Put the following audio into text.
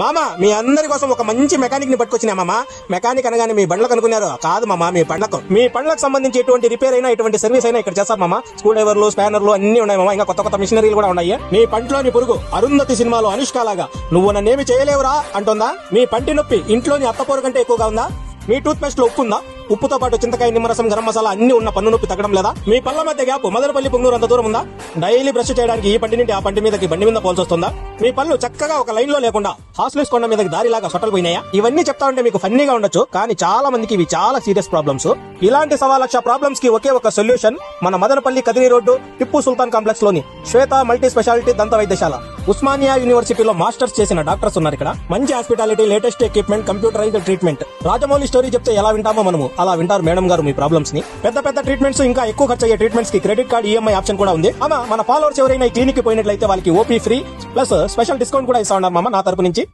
మామ మీ అందరి కోసం ఒక మంచి మెకానిక్ని పట్టుకొచ్చినా మామ. మెకానిక్ అనగానే మీ బండ్లకు అనుకున్నారు. కాదు మామ మీ బండ్లకు మీ బండ్లకు సంబంధించి ఎటువంటి రిపేర్ అయినా ఎటువంటి సర్వీస్ అయినా ఇక్కడ చేస్తారు మామ. స్క్రూ డ్రైవర్లు స్పానర్లు అన్ని ఉన్నాయి మామ. ఇంకా కొత్త కొత్త మిషనరీలు కూడా ఉన్నాయి. మీ పంటలోని పురుగు అరుంధతి సినిమాలో అనుష్క లాగా. నువ్వు నన్నేమి చేయలేవురా అంటుందా? మీ పంటి నొప్పి ఇంట్లోని అత్తపోరు కంటే ఎక్కువగా ఉందా? మీ టూత్ పేస్ట్లో ఉప్పు ఉందా ఉప్పుతో పాటు చింతకాయ నిమ్మరసం గరం మసాలా అన్ని ఉన్న పన్ను నొప్పి తగ్గడం లేదా? మీ పళ్ళ మధ్య గ్యాప్ మదనపల్లి పొంగూరు అంత దూరం ఉందా? డైలీ బ్రష్ చేయడానికి ఈ పంటి నుండి ఆ పంటి మీదకి బండి మీద పోల్చొస్తుందా మీ పళ్ళు చక్కగా ఒక లైన్లో లేకుండా హాస్టల్స్ కొండ మీదకి దారిలాగా సొట్టలు పోయినాయా? ఇవన్నీ చెప్తా ఉంటే మీకు ఫన్నీగా ఉండొచ్చు కానీ చాలా మందికి ఇవి చాలా సీరియస్ ప్రాబ్లమ్స్. ఇలాంటి సవా లక్ష ప్రాబ్లమ్స్కి ఒకే ఒక సొల్యూషన్ మన మదనపల్లి కదిరి రోడ్డు టిప్పు సుల్తాన్ కాంప్లెక్స్లోని శ్వేత మల్టీ స్పెషాలిటీ దంత వైద్యశాల. ఉస్మానియా యూనివర్సిటీలో మాస్టర్స్ చేసిన డాక్టర్స్ ఉన్నారు ఇక్కడ. మంచి hospitality latest equipment computerised treatment Rajamouli story చెప్తే ఎలా వింటామో మనము. అలా వింటారు మేడం గారు మీ ప్రాబ్లమ్స్ని. పెద్ద పెద్ద ట్రీట్మెంట్స్ ఇంకా ఎక్కువ ఖర్చు అయ్యే ట్రీట్మెంట్స్కి క్రెడిట్ కార్డ్ ఈఎంఐ ఆప్షన్ కూడా ఉంది. అమ్మ మన ఫాలోవర్స్ ఎవరైనా ఈ క్లినిక్కి పోయినట్లయితే వాళ్ళకి OP free plus special discount కూడా ఇస్తా ఉన్నారు మామ నా తరపు నుంచి.